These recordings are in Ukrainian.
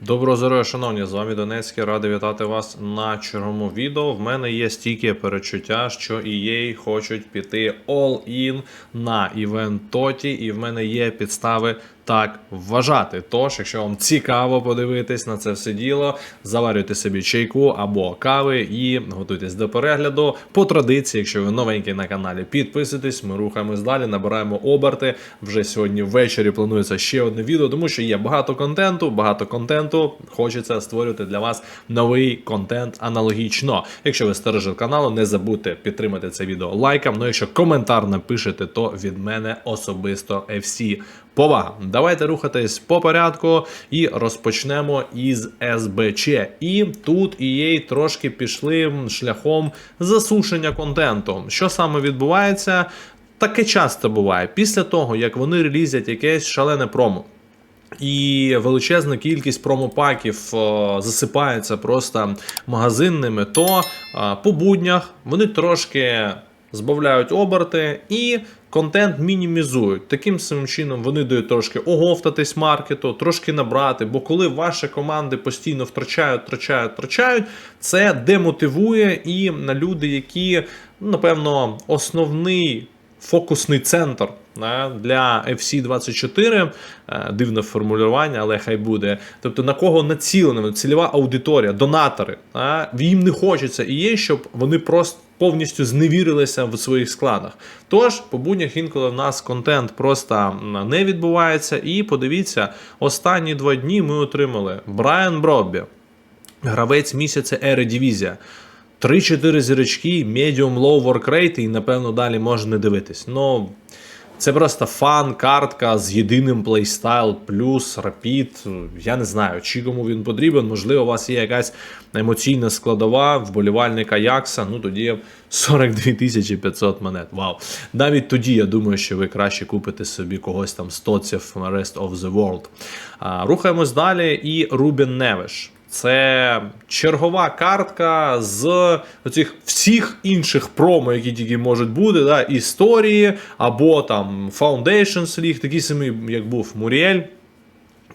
Доброго здоров'я, шановні, з вами Донецький, радий вітати вас на чергому відео. В мене є стільки перечуття, що EA хочуть піти all-in на івент Тоті, і в мене є підстави так вважати. Тож, якщо вам цікаво подивитись на це все діло, заварюйте собі чайку або кави і готуйтесь до перегляду. По традиції, якщо ви новенький на каналі, підписуйтесь, ми рухаємось далі, набираємо оберти. Вже сьогодні ввечері планується ще одне відео, тому що є багато контенту, багато контенту. Хочеться створювати для вас новий контент аналогічно. Якщо ви старожил каналу, не забудьте підтримати це відео лайком. Ну якщо коментар напишете, то від мене особисто FC. Повага. Давайте рухатись по порядку і розпочнемо із СБЧ. І тут EA трошки пішли шляхом засушення контенту. Що саме відбувається? Таке часто буває. Після того, як вони релізять якесь шалене промо. І величезна кількість промопаків е, засипається просто магазинними, то е, по буднях вони трошки збавляють оберти і контент мінімізують. Таким самим чином вони дають трошки оговтатись маркету, трошки набрати. Бо коли ваші команди постійно втрачають, втрачають, втрачають, це демотивує і на люди, які, напевно, основний фокусний центр для FC24, е, дивне формулювання, але хай буде. Тобто на кого націлена цільова аудиторія, донатори. Їм не хочеться і є, щоб вони просто повністю зневірилися в своїх складах. Тож, по буднях інколи в нас контент просто не відбувається. І подивіться, останні два дні ми отримали Брайан Броббі, гравець місяця Ередивізія. 3-4 зірочки, medium low work rate, і напевно далі можна не дивитись. Ну, це просто фан, картка з єдиним плейстайл, плюс рапід. Я не знаю, чи кому він потрібен. Можливо, у вас є якась емоційна складова вболівальника Якса. Ну тоді 42 500 монет. Вау. Навіть тоді я думаю, що ви краще купите собі когось там з тоців Rest of the World. Рухаємось далі. І Рубін Невиш. Це чергова картка з оцих всіх інших промо, які тільки можуть бути, да, історії, або там Foundations League, такі самі, як був Муріель.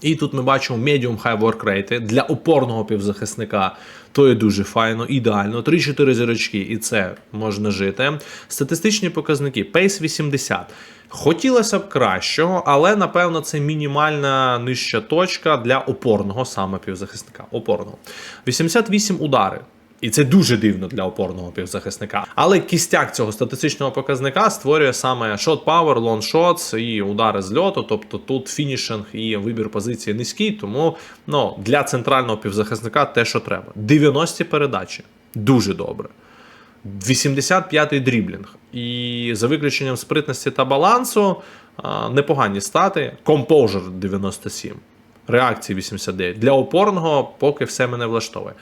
І тут ми бачимо medium high work rate для опорного півзахисника. То є дуже файно, ідеально. 3-4 зірочки, і це можна жити. Статистичні показники: Pace 80. Хотілося б кращого, але напевно це мінімальна нижча точка для опорного саме півзахисника. Опорного. 88 удари. І це дуже дивно для опорного півзахисника. Але кістяк цього статистичного показника створює саме power, long shots і удари з льоту. Тобто тут фінішинг і вибір позиції низький, тому ну, для центрального півзахисника те, що треба. 90 передачі. Дуже добре. 85-й дріблінг. І за виключенням спритності та балансу непогані стати. Composure 97. Реакції 89. Для опорного поки все мене влаштовує.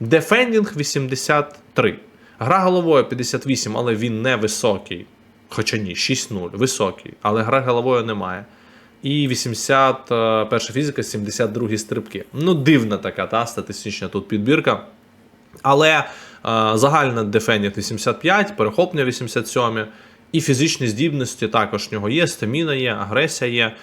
Дефендінг 83. Гра головою 58, але він не високий. Хоча ні, 6-0. Високий, але гра головою немає. І 81 фізика, 72 стрибки. Ну, дивна така та статистична тут підбірка. Але е, загальна дефендінг 85, перехоплення 87, і фізичні здібності також в нього є, стаміна є, агресія є.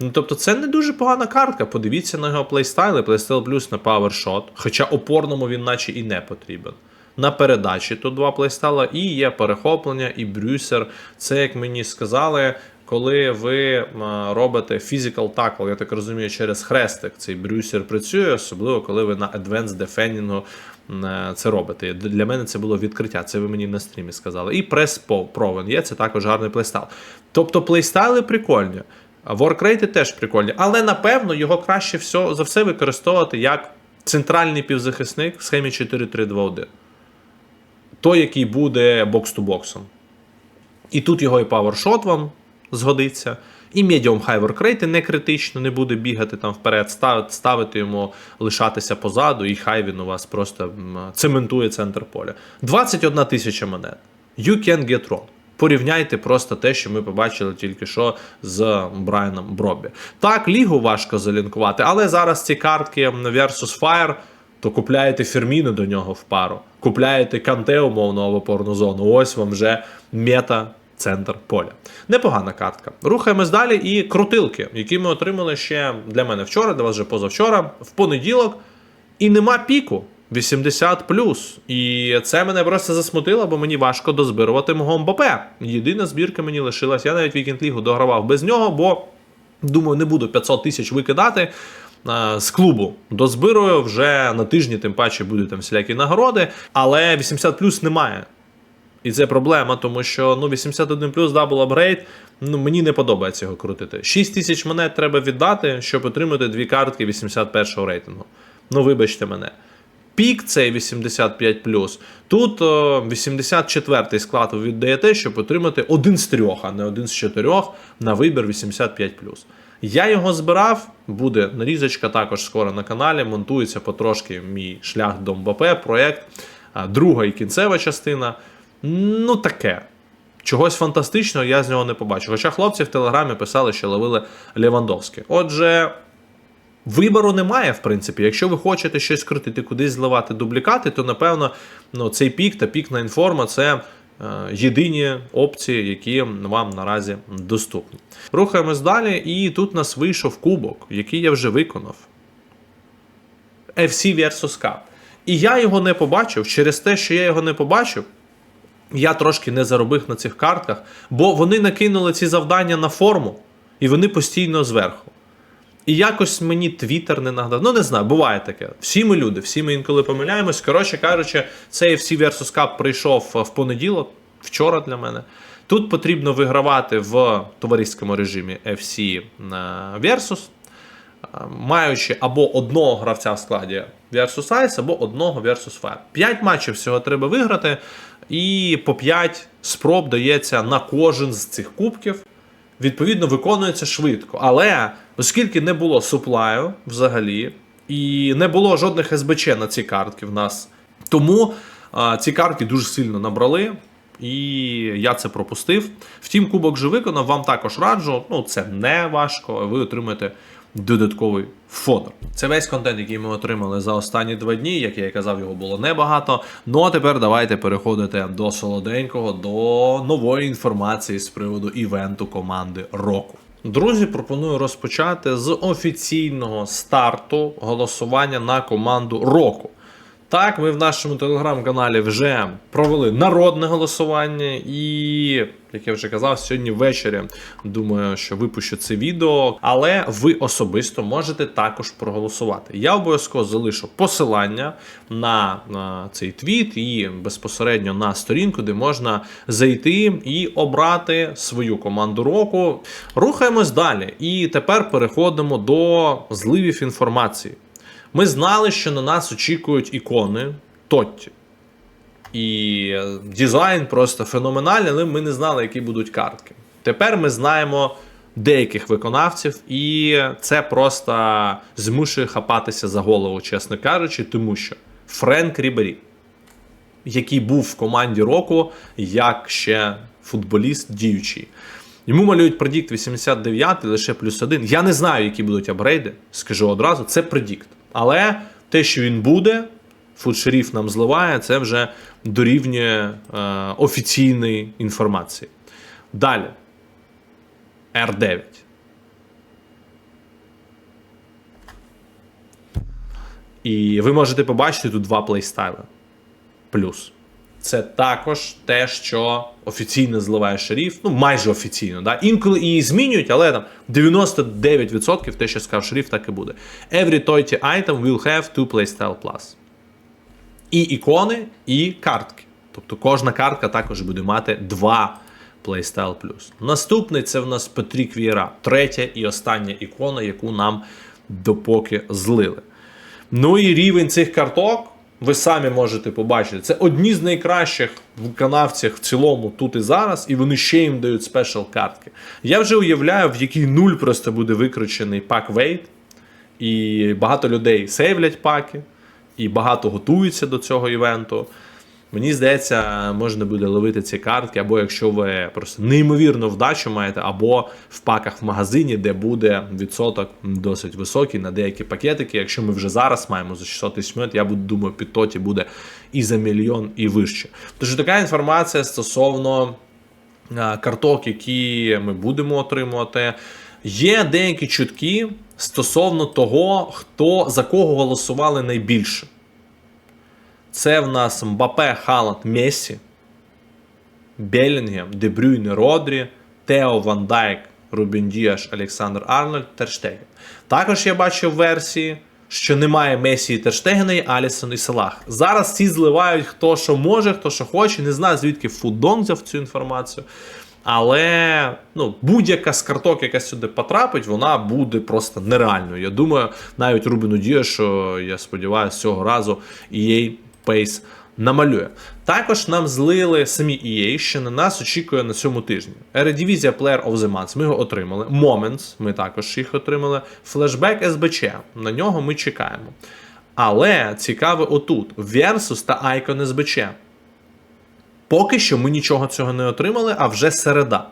Ну, тобто це не дуже погана картка. Подивіться на його плейстайли, плейстайл плюс на PowerShot, хоча опорному він наче і не потрібен. На передачі тут два плейстайла, і є перехоплення, і брюсер. Це, як мені сказали, коли ви робите physical tackle, я так розумію, через хрестик цей брюсер працює, особливо коли ви на Advanced Defending е, це робите. Для мене це було відкриття, це ви мені на стрімі сказали. І прес провен є, це також гарний плейстайл. Тобто плейстайли прикольні. Воркрейти теж прикольні, але напевно його краще все, за все використовувати як центральний півзахисник в схемі 4-3-2-1. Той, який буде бокс-ту-боксом. І тут його і PowerShot вам згодиться. І high work rate не критично, не буде бігати там вперед, ставити, ставити йому, лишатися позаду, і хай він у вас просто цементує центр поля. 21 тисяча монет. You can get wrong. Порівняйте просто те, що ми побачили тільки що з Брайаном Бробі. Так, лігу важко залінкувати, але зараз ці картки Versus Fire, то купляєте Ферміну до нього в пару, купляєте Канте умовно в опорну зону. Ось вам вже мета центр поля. Непогана картка. Рухаємось далі. І крутилки, які ми отримали ще для мене вчора, для вас вже позавчора, в понеділок. І нема піку. 80 І це мене просто засмутило, бо мені важко дозбирувати мого Мбапе. Єдина збірка мені лишилась. Я навіть Вікенд Лігу догравав без нього, бо думаю, не буду 500 тисяч викидати. е, З клубу дозбирую вже на тижні, тим паче будуть там всілякі нагороди, але 80 плюс немає. І це проблема, тому що ну, 81 плюс дабл апгрейд, ну, мені не подобається його крутити. 6 тисяч монет треба віддати, щоб отримати дві картки 81-го рейтингу. Ну, вибачте мене. Пік цей 85 Тут о, 84 склад ви віддаєте, щоб отримати один з трьох, а не один з чотирьох на вибір 85 Я його збирав, буде нарізочка також скоро на каналі. Монтується потрошки мій шлях до МБП, проєкт, друга і кінцева частина. Ну, таке. Чогось фантастичного я з нього не побачив. Хоча хлопці в телеграмі писали, що ловили Левандовське. Отже, Вибору немає, в принципі. Якщо ви хочете щось крутити, кудись зливати дублікати, то напевно ну, цей пік та пік на інформа це е, єдині опції, які вам наразі доступні. Рухаємось далі, і тут нас вийшов кубок, який я вже виконав. FC versus Cup. І я його не побачив. Через те, що я його не побачив, я трошки не заробив на цих картках, бо вони накинули ці завдання на форму, і вони постійно зверху. І якось мені Твіттер не нагадав. Ну, не знаю, буває таке. Всі ми люди, всі ми інколи помиляємось. Коротше кажучи, цей FC Versus Cup прийшов в понеділок, вчора для мене. Тут потрібно вигравати в товариському режимі FC Versus, маючи або одного гравця в складі Versus Ice, або одного Versus Fire. П'ять матчів всього треба виграти, і по 5 спроб дається на кожен з цих кубків відповідно виконується швидко. Але оскільки не було суплаю взагалі, і не було жодних СБЧ на ці картки в нас, тому а, ці картки дуже сильно набрали. І я це пропустив. Втім, кубок же виконав, вам також раджу. Ну, це не важко, ви отримаєте додатковий фото. Це весь контент, який ми отримали за останні два дні. Як я і казав, його було небагато. Ну а тепер давайте переходити до солоденького, до нової інформації з приводу івенту команди року. Друзі, пропоную розпочати з офіційного старту голосування на команду року. Так, ми в нашому телеграм-каналі вже провели народне голосування, і, як я вже казав, сьогодні ввечері думаю, що випущу це відео, але ви особисто можете також проголосувати. Я обов'язково залишу посилання на, на цей твіт і безпосередньо на сторінку, де можна зайти і обрати свою команду року. Рухаємось далі. І тепер переходимо до зливів інформації. Ми знали, що на нас очікують ікони Тотті. І дизайн просто феноменальний, але ми не знали, які будуть картки. Тепер ми знаємо деяких виконавців, і це просто змушує хапатися за голову, чесно кажучи, тому що Френк Рібері, який був в команді року, як ще футболіст діючий. Йому малюють предікт 89 лише плюс один. Я не знаю, які будуть апгрейди, скажу одразу, це предікт. Але те, що він буде, фудшеріф нам зливає, це вже дорівнює е, офіційної інформації. Далі. R9. І ви можете побачити тут два плейстайли. Плюс. Це також те, що офіційно зливає шеріф, ну майже офіційно. Да? Інколи її змінюють, але там 99% те, що сказав шеріф, так і буде. Every toy item will have two playstyle plus. І ікони, і картки. Тобто кожна картка також буде мати два Playstyle Plus. Наступний це в нас Петрік Вієра, третя і остання ікона, яку нам допоки злили. Ну і рівень цих карток ви самі можете побачити. Це одні з найкращих виконавців в цілому тут і зараз, і вони ще їм дають спешл картки. Я вже уявляю, в який нуль просто буде викручений пак вейт, і багато людей сейвлять паки, і багато готуються до цього івенту. Мені здається, можна буде ловити ці картки, або якщо ви просто неймовірно вдачу маєте, або в паках в магазині, де буде відсоток досить високий на деякі пакетики. Якщо ми вже зараз маємо за 600 тисяч монет, я буду думаю, під тоті буде і за мільйон, і вище. Тож така інформація стосовно карток, які ми будемо отримувати. Є деякі чутки стосовно того, хто за кого голосували найбільше. Це в нас Мбапе, Халанд, Мессі, Белінгем, Дебрюйне, Родрі, Тео Ван Дайк, Рубін Діаш, Олександр Арнольд, Терштеген. Також я бачив версії, що немає Месі і Терштегена, і Алісон і Салах. Зараз всі зливають хто що може, хто що хоче. Не знаю, звідки Фудон взяв цю інформацію. Але ну, будь-яка з карток, яка сюди потрапить, вона буде просто нереальною. Я думаю, навіть Рубіну Діє, що я сподіваюся, цього разу EA Pace намалює. Також нам злили самі EA, що на нас очікує на цьому тижні. Eredivisie Player of the Month, ми його отримали. Moments, ми також їх отримали. Flashback SBC, на нього ми чекаємо. Але цікаве отут: Versus та Icon SBC. Поки що ми нічого цього не отримали, а вже середа.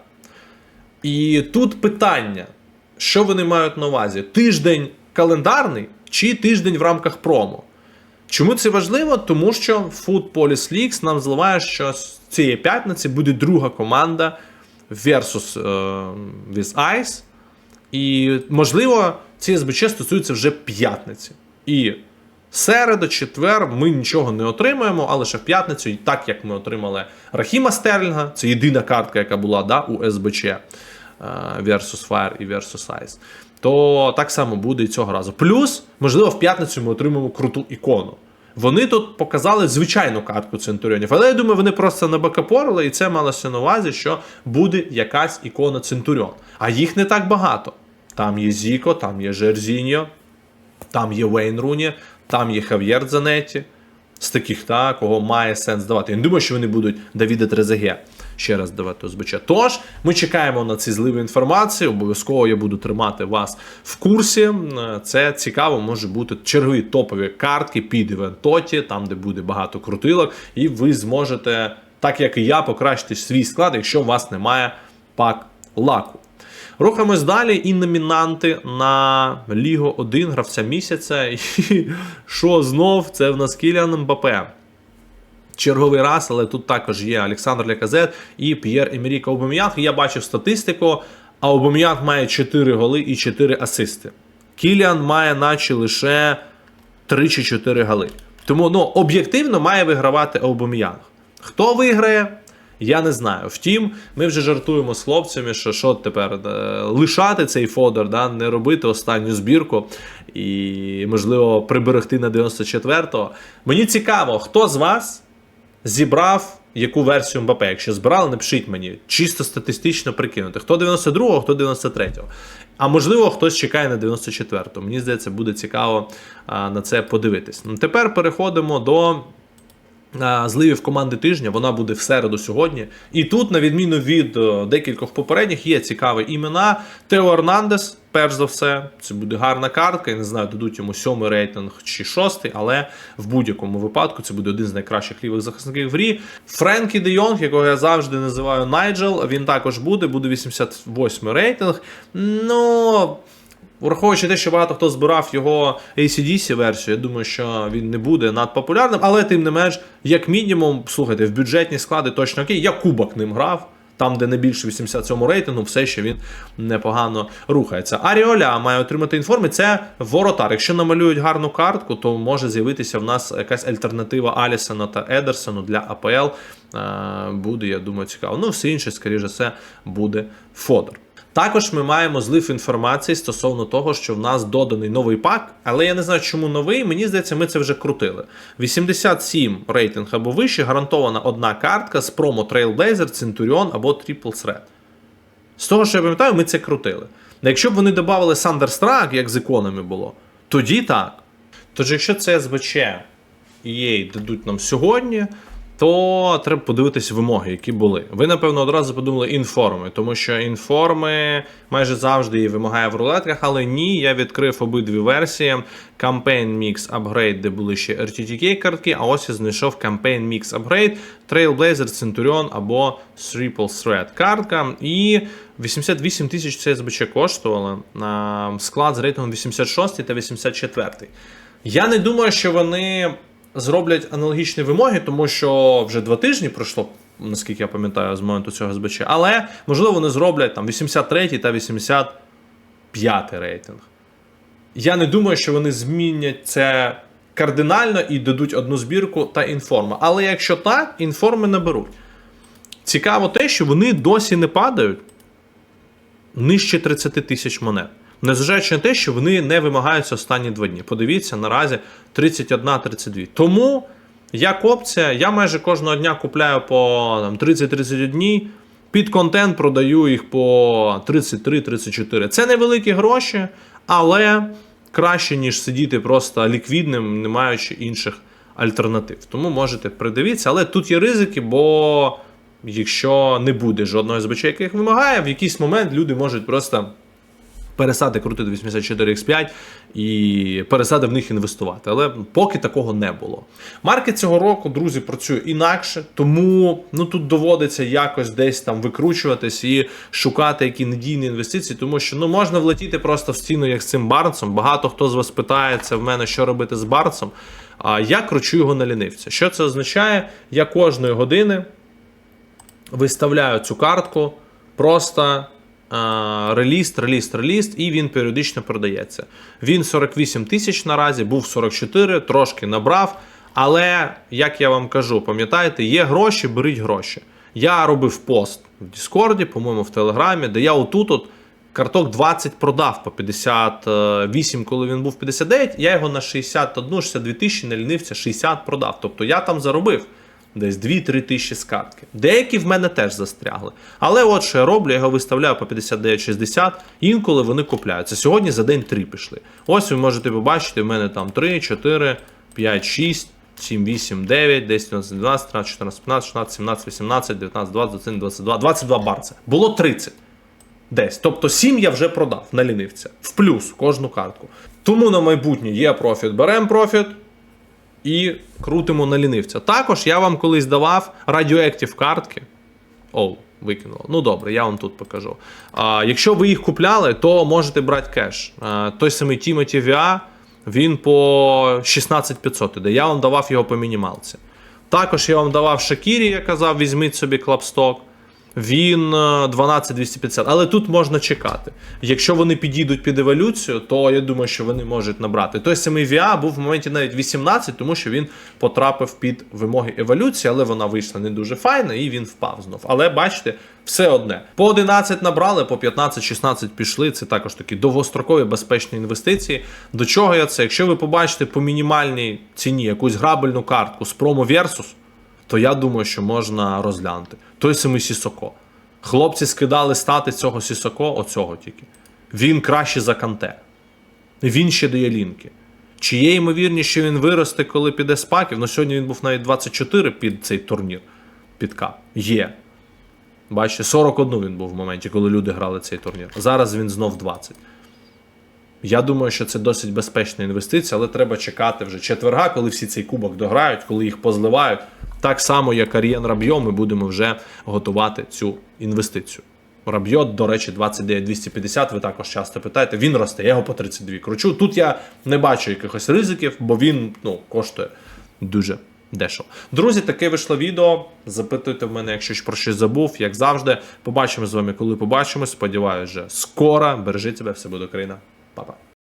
І тут питання: що вони мають на увазі? Тиждень календарний чи тиждень в рамках промо? Чому це важливо? Тому що Food Police Leagues нам зливає, що з цієї п'ятниці буде друга команда versus е, with Ice. І, можливо, ці СБЧ стосуються вже п'ятниці. І середу, четвер ми нічого не отримаємо, а лише в п'ятницю, і так як ми отримали Рахіма Стерлінга, це єдина картка, яка була да, у СБЧ е, versus Fire і versus Ice, то так само буде і цього разу. Плюс, можливо, в п'ятницю ми отримаємо круту ікону. Вони тут показали звичайну картку Центуріонів, але я думаю, вони просто набакапорили, і це малося на увазі, що буде якась ікона Центуріон. А їх не так багато. Там є Зіко, там є Жерзіньо, там є Вейн Руні, там є Хав'єр Занетті. З таких, та, кого має сенс давати. Я не думаю, що вони будуть Давіда Трезеге ще раз давати ОСБЧ. Тож, ми чекаємо на ці зливи інформації. Обов'язково я буду тримати вас в курсі. Це цікаво, може бути чергові топові картки під івентоті, там, де буде багато крутилок, і ви зможете, так як і я, покращити свій склад, якщо у вас немає пак лаку. Рухаємось далі і номінанти на Лігу 1 гравця місяця. І що знов? Це в нас Кіліан Мбапе. Черговий раз, але тут також є Олександр Ляказет і П'єр Емерік Аубам'янг. Я бачив статистику, а Аубам'янг має 4 голи і 4 асисти. Кіліан має наче лише 3 чи 4 голи. Тому ну, об'єктивно має вигравати Аубам'янг. Хто виграє? Я не знаю. Втім, ми вже жартуємо з хлопцями, що що тепер е, лишати цей фодер, да, не робити останню збірку і, можливо, приберегти на 94-го. Мені цікаво, хто з вас зібрав яку версію Мбапе. Якщо збирали, напишіть мені, чисто статистично прикинути. Хто 92-го, хто 93-го. А можливо, хтось чекає на 94-го. Мені здається, буде цікаво на це подивитись. Ну, Тепер переходимо до. Зливів команди тижня, вона буде в середу сьогодні. І тут, на відміну від декількох попередніх, є цікаві імена. Тео Ернандес, перш за все, це буде гарна картка. Я не знаю, дадуть йому сьомий рейтинг чи шостий, але в будь-якому випадку це буде один з найкращих лівих захисників в грі. Френкі Де Йонг, якого я завжди називаю Найджел, він також буде, буде 88 рейтинг. Ну. Враховуючи те, що багато хто збирав його ACDC версію, я думаю, що він не буде надпопулярним, але тим не менш, як мінімум, слухайте, в бюджетні склади точно окей. Я кубок ним грав. Там, де не більше 87 рейтингу, все ще він непогано рухається. Аріоля має отримати інформи. Це воротар. Якщо намалюють гарну картку, то може з'явитися в нас якась альтернатива Алісона та Едерсону для АПЛ. Буде, я думаю, цікаво. Ну, все інше, скоріше, все буде Фодор. Також ми маємо злив інформації стосовно того, що в нас доданий новий пак, але я не знаю, чому новий. Мені здається, ми це вже крутили. 87 рейтинг або вище, гарантована одна картка з промо Trailblazer, Centurion або Triple Threat. З того, що я пам'ятаю, ми це крутили. Якщо б вони додали Thunderstruck, як з іконами було, тоді так. Тож, якщо це СБЧ EA дадуть нам сьогодні, то треба подивитися вимоги, які були. Ви, напевно, одразу подумали інформи, тому що інформи майже завжди її вимагає в рулетках, але ні, я відкрив обидві версії. Campaign Mix Upgrade, де були ще RTTK картки, а ось я знайшов Campaign Mix Upgrade, Trailblazer, Centurion або Triple Threat картка. І 88 тисяч це СБЧ коштувало склад з рейтингом 86 та 84. Я не думаю, що вони зроблять аналогічні вимоги, тому що вже два тижні пройшло наскільки я пам'ятаю, з моменту цього СБЧ. Але можливо вони зроблять там 83 та 85 рейтинг. Я не думаю, що вони змінять це кардинально і дадуть одну збірку та інформа. Але якщо так, інформи наберуть. Цікаво те, що вони досі не падають нижче 30 тисяч монет. Незважаючи на те, що вони не вимагаються останні два дні. Подивіться, наразі 31-32. Тому як опція, я майже кожного дня купляю по там, 30-31. Під контент продаю їх по 33-34. Це невеликі гроші, але краще, ніж сидіти просто ліквідним, не маючи інших альтернатив. Тому можете придивитися, але тут є ризики, бо якщо не буде жодного СБЧ, яких вимагає, в якийсь момент люди можуть просто перестати крутити 84X5 і перестати в них інвестувати. Але поки такого не було. Маркет цього року, друзі, працює інакше, тому ну тут доводиться якось десь там викручуватись і шукати які надійні інвестиції, тому що ну можна влетіти просто в стіну, як з цим барнсом. Багато хто з вас питається в мене, що робити з барнсом. А я кручу його на лінивця. Що це означає? Я кожної години виставляю цю картку просто реліст, реліст, реліст, і він періодично продається. Він 48 тисяч наразі, був 44, трошки набрав. Але, як я вам кажу, пам'ятаєте, є гроші, беріть гроші. Я робив пост в Діскорді, по-моєму, в Телеграмі, де я отут от карток 20 продав по 58, коли він був 59, я його на 61, 62 тисячі на лінивця 60 продав. Тобто я там заробив десь 2-3 тисячі з картки. Деякі в мене теж застрягли. Але от що я роблю, я його виставляю по 59-60, інколи вони купляються. Сьогодні за день 3 пішли. Ось ви можете побачити, в мене там 3, 4, 5, 6. 7, 8, 9, 10, 11, 12, 13, 14, 15, 16, 17, 18, 19, 20, 21, 22, 22 барця. Було 30. Десь. Тобто 7 я вже продав на лінивця. В плюс кожну картку. Тому на майбутнє є профіт, беремо профіт і крутимо на лінивця. Також я вам колись давав радіоактив картки. Оу, викинуло. Ну добре, я вам тут покажу. А, якщо ви їх купляли, то можете брати кеш. А, той самий Timothy VA, він по 16500 іде. Я вам давав його по мінімалці. Також я вам давав Шакірі, я казав, візьміть собі клапсток. Він е, 12250, але тут можна чекати. Якщо вони підійдуть під еволюцію, то я думаю, що вони можуть набрати. Той самий VA був в моменті навіть 18, тому що він потрапив під вимоги еволюції, але вона вийшла не дуже файна і він впав знов. Але бачите, все одне. По 11 набрали, по 15-16 пішли. Це також такі довгострокові безпечні інвестиції. До чого я це? Якщо ви побачите по мінімальній ціні якусь грабельну картку з промо Versus, то я думаю, що можна розглянути. Той самий Сісоко. Хлопці скидали стати цього Сісоко, оцього тільки. Він краще за канте. Він ще дає лінки. Чи є ймовірність, що він виросте, коли піде з паків? Ну сьогодні він був навіть 24 під цей турнір. Під кап. Є. Бачите, 41 він був в моменті, коли люди грали цей турнір. Зараз він знов 20. Я думаю, що це досить безпечна інвестиція, але треба чекати вже четверга, коли всі цей кубок дограють, коли їх позливають. Так само, як Арієн Рабьо, ми будемо вже готувати цю інвестицію. Рабьо, до речі, 29-250, ви також часто питаєте, він росте, я його по 32 кручу. Тут я не бачу якихось ризиків, бо він ну, коштує дуже дешево. Друзі, таке вийшло відео. Запитуйте в мене, якщо про щось забув, як завжди. Побачимо з вами, коли побачимось. Сподіваюсь, вже скоро. Бережіть себе, все буде Україна. Bye bye.